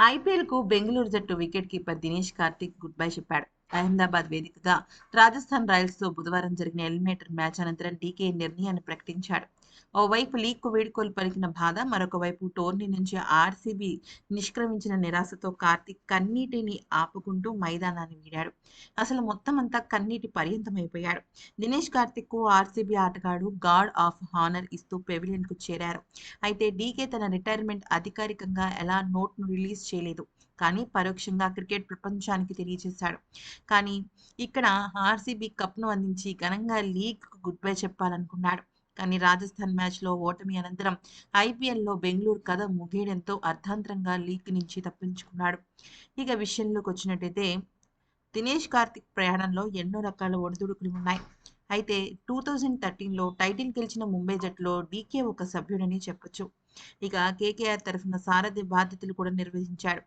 ఐపీఎల్‌కు బెంగళూరు జట్టు wicket keeper Dinesh Karthik good bye చెప్పాడు. అహ్మదాబాద్ వేదికగా రాజస్థాన్ రాయల్స్‌తో బుధవారం జరిగిన ఎలిమినేటర్ మ్యాచ్ అనంతరం డీకే నిర్ణయాన్ని ప్రకటించాడు. ఓవైపు లీగ్‌కు వీడ్కోలు పలికిన బాధ, మరొకవైపు టోర్నీ నుంచి ఆర్సీబీ నిష్క్రమించిన నిరాశతో కార్తీక్ కన్నీటిని ఆపుకుంటూ మైదానాన్ని వీడాడు. అసలు మొత్తం అంతా కన్నీటి పర్యంతమైపోయాడు. దినేష్ కార్తిక్కు ఆర్సీబీ ఆటగాడు గార్డ్ ఆఫ్ హానర్ ఇస్తూ పెవిలియన్‌కు చేరారు. అయితే డీకే తన రిటైర్మెంట్ అధికారికంగా ఎలా నోట్‌ను రిలీజ్ చేయలేదు. కానీ పరోక్షంగా క్రికెట్ ప్రపంచానికి తెలియజేశాడు. కానీ ఇక్కడ ఆర్సీబీ కప్‌ను అందించి ఘనంగా లీగ్‌కు గుడ్ బై చెప్పాలనుకున్నాడు. కానీ రాజస్థాన్ మ్యాచ్‌లో ఓటమి అనంతరం ఐపీఎల్‌లో బెంగళూరు కథ ముగియడంతో అర్ధాంతరంగా లీగ్ నుంచి తప్పించుకున్నాడు. ఇక విషయంలోకి వచ్చినట్టయితే దినేష్ కార్తిక్ ప్రయాణంలో ఎన్నో రకాల ఒడిదుడుకులు ఉన్నాయి. అయితే 2013లో టైటిల్ గెలిచిన ముంబై జట్టులో డీకే ఒక సభ్యుడని చెప్పొచ్చు. ఇక కేకేఆర్ తరఫున సారథి బాధ్యతలు కూడా నిర్వహించాడు.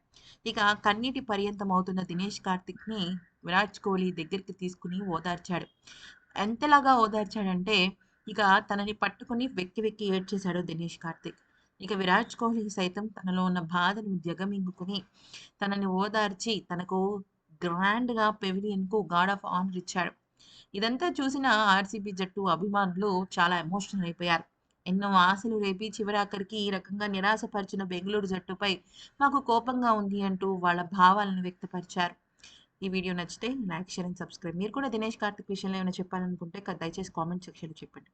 ఇక కన్నీటి పర్యంతం అవుతున్న దినేష్ కార్తీక్‌ని విరాట్ కోహ్లీ దగ్గరికి తీసుకుని ఓదార్చాడు. ఎంతలాగా ఓదార్చాడంటే ఇక తనని పట్టుకుని వెక్కి వెక్కి ఏడ్చేశాడు దినేష్ కార్తిక్ ఇక విరాట్ కోహ్లీ సైతం తనలో ఉన్న బాధను జగమింగుకుని తనని ఓదార్చి తనకు గ్రాండ్‌గా పెవిలియన్‌కు గార్డ్ ఆఫ్ ఆనర్ ఇచ్చాడు. ఇదంతా చూసిన ఆర్సీబీ జట్టు అభిమానులు చాలా ఎమోషనల్ అయిపోయారు. ఎన్నో ఆశలు రేపి చివరాఖరికి ఈ రకంగా నిరాశపరిచిన బెంగళూరు జట్టుపై మాకు కోపంగా ఉంది అంటూ వాళ్ళ భావాలను వ్యక్తపరిచారు. ఈ వీడియో నచ్చితే లైక్, షేర్ అండ్ సబ్స్క్రైబ్. మీరు కూడా దినేష్ కార్తిక్ విషయంలో ఏమైనా చెప్పాలనుకుంటే దయచేసి కామెంట్ సెక్షన్‌లో చెప్పండి.